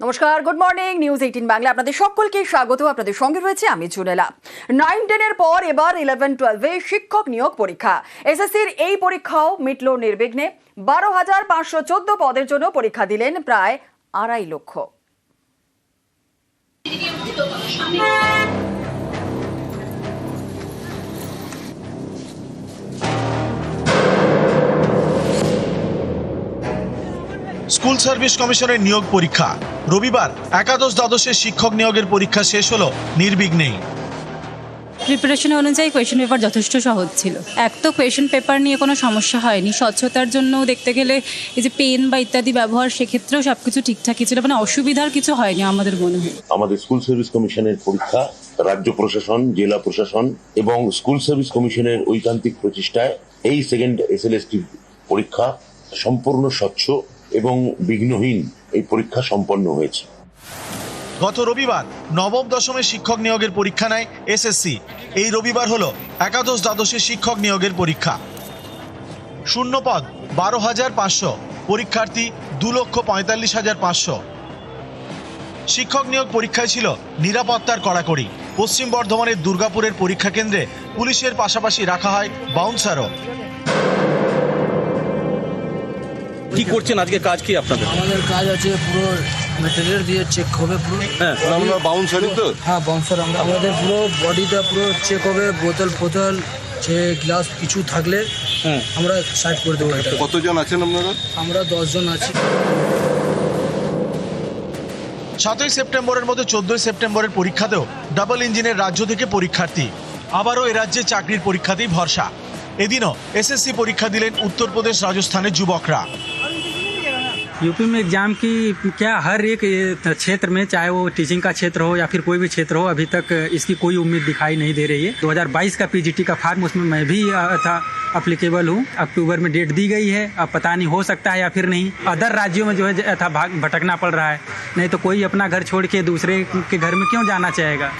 নমস্কার good morning news eighteen Bangla. আপনাদের সকলকে স্বাগত। আপনাদের সঙ্গে রয়েছে আমি জুনেলা নাইন টেনের পর এবার ইলেভেন টুয়েলভে শিক্ষক নিয়োগ পরীক্ষা। এসএসসির এই পরীক্ষাও মিটল নির্বিঘ্নে। বারো হাজার পাঁচশো চোদ্দ পদের জন্য পরীক্ষা দিলেন প্রায় আড়াই লক্ষ। স্কুল সার্ভিস কমিশনের নিয়োগ পরীক্ষা। রবিবার একাদশ দ্বাদশের শিক্ষক নিয়োগের পরীক্ষা শেষ হলো নির্বিঘ্নেই। প্রিপারেশন অনুযায়ী কোয়েশন পেপার যথেষ্ট সহজ ছিল। এক তো কোয়েশন পেপার নিয়ে কোনো সমস্যা হয়নি। স্বচ্ছতার জন্য দেখতে গেলে এই যে পেন বা ইত্যাদি ব্যবহার সেক্ষেত্রেও সব কিছু ঠিকঠাকই ছিল। মানে অসুবিধার কিছু হয়নি আমাদের মনে হয়। আমাদের স্কুল সার্ভিস কমিশনের পরীক্ষা রাজ্য প্রশাসন জেলা প্রশাসন এবং স্কুল সার্ভিস কমিশনের ঐকান্তিক প্রচেষ্টায় এই সেকেন্ড এসএলএসটি পরীক্ষা সম্পূর্ণ স্বচ্ছ এবং বিঘ্নহীন এই পরীক্ষা সম্পন্ন হয়েছে। গত রবিবার নবম দশমের শিক্ষক নিয়োগের পরীক্ষা নেয় এসএসসি। এই রবিবার হলো একাদশ দ্বাদশের শিক্ষক নিয়োগের পরীক্ষা। শূন্য পদ বারো হাজার পাঁচশো, পরীক্ষার্থী দু লক্ষ পঁয়তাল্লিশ হাজার পাঁচশো। শিক্ষক নিয়োগ পরীক্ষায় ছিল নিরাপত্তার কড়াকড়ি। পশ্চিম বর্ধমানের দুর্গাপুরের পরীক্ষা কেন্দ্রে পুলিশের পাশাপাশি রাখা হয় বাউন্সারও। কি করছেন আজকে কাজ কি আপনাদের? আমাদের কাজ আছে পুরো মেটেরিয়াল দিয়ে চেক হবে পুরো। হ্যাঁ আমরা বাউন্সারি তো? হ্যাঁ বাউন্সার আমরা। আমাদের পুরো বডিটা পুরো চেক হবে বোতল ফোতল যে গ্লাস কিছু থাকলে হ্যাঁ। আমরা সাইড করে দেবো এটা। কতজন আছেন আপনারা? আমরা দশজন আছি। সাতই সেপ্টেম্বরের মধ্যে চোদ্দই সেপ্টেম্বরের পরীক্ষাতেও ডাবল ইঞ্জিনের রাজ্য থেকে পরীক্ষার্থী আবারও এ রাজ্যে চাকরির পরীক্ষাতেই ভরসা। এদিনও এসএসসি পরীক্ষা দিলেন উত্তরপ্রদেশ রাজস্থানের যুবকরা। यूपी में एग्ज़ाम की क्या हर एक क्षेत्र में, चाहे वो टीचिंग का क्षेत्र हो या फिर कोई भी क्षेत्र हो, अभी तक इसकी कोई उम्मीद दिखाई नहीं दे रही है। 2022 का पीजीटी का फार्म, उसमें मैं भी था अप्लीकेबल हूँ। अक्टूबर में डेट दी गई है। अब पता नहीं हो सकता है या फिर नहीं। अदर राज्यों में जो है था, भाग, भटकना पड़ रहा है। नहीं तो कोई अपना घर छोड़ के दूसरे के घर में क्यों जाना चाहेगा?